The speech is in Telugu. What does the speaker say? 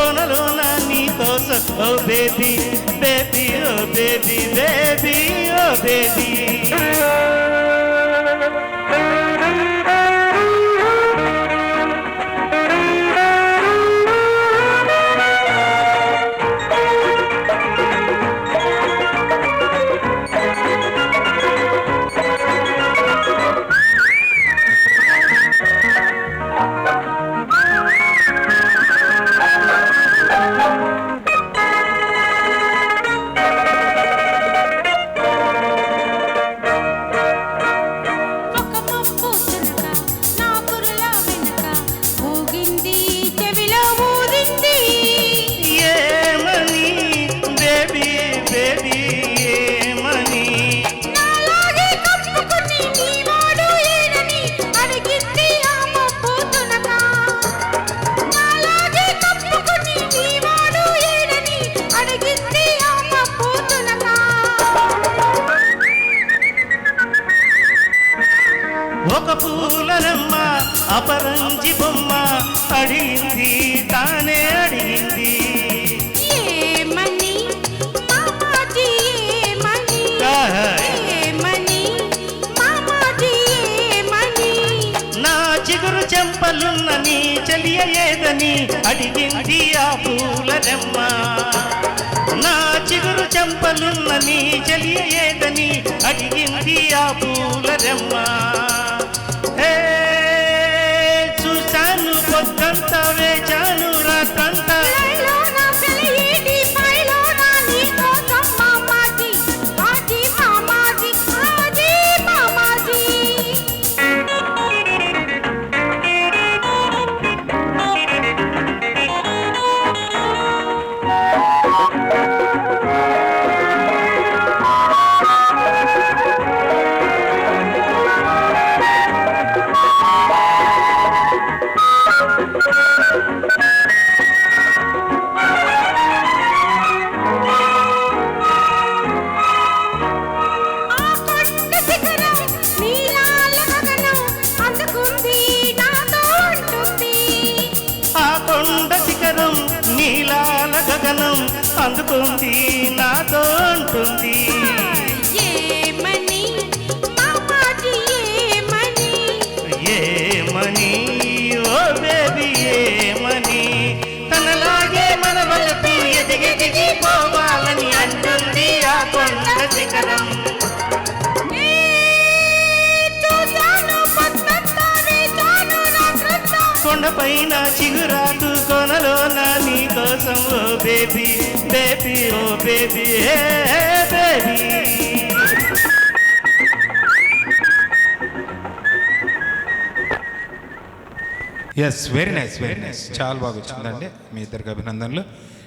కోనలోన నీ కోసం ఓ బేబీ బేబీ ఓ బేబీ బేబీ ఓ బేబీ. అపరంజి బొమ్మ అడిగింది తానే అడిగింది. ఏమని? మామాజీ ఏమని? ఆహా. ఏమని? మామాజీ ఏమని? నా చిగురు చెంపలున్న నీ చెలియ ఏదని అడిగింది ఆ పూలనమ్మ నా చిగురు చెంపలున్న నీ చెలియ ఏదని అడిగింది ఆ పూలనమ్మ ಸ್ತವೇ నీలాల గగనం అందుకుంది నాతో ఉంటుంది ఏమని? మామాజీ ఏమని? ఏమని? ఓ బేబీ ఏమని? తనలాగే మన వలపు ఎదిగెదిగి పోవాలని అంటుంది ఆ కొండ శిఖరం. కొండపైన చిగురాకు కొనలోన నీ కోసం ఓ బేబీ బేబీ ఓ బేబీ ఏ baby. Yes very nice very nice చాలా బాగా వచ్చిందండి మీ ఇద్దరికి అభినందనలు.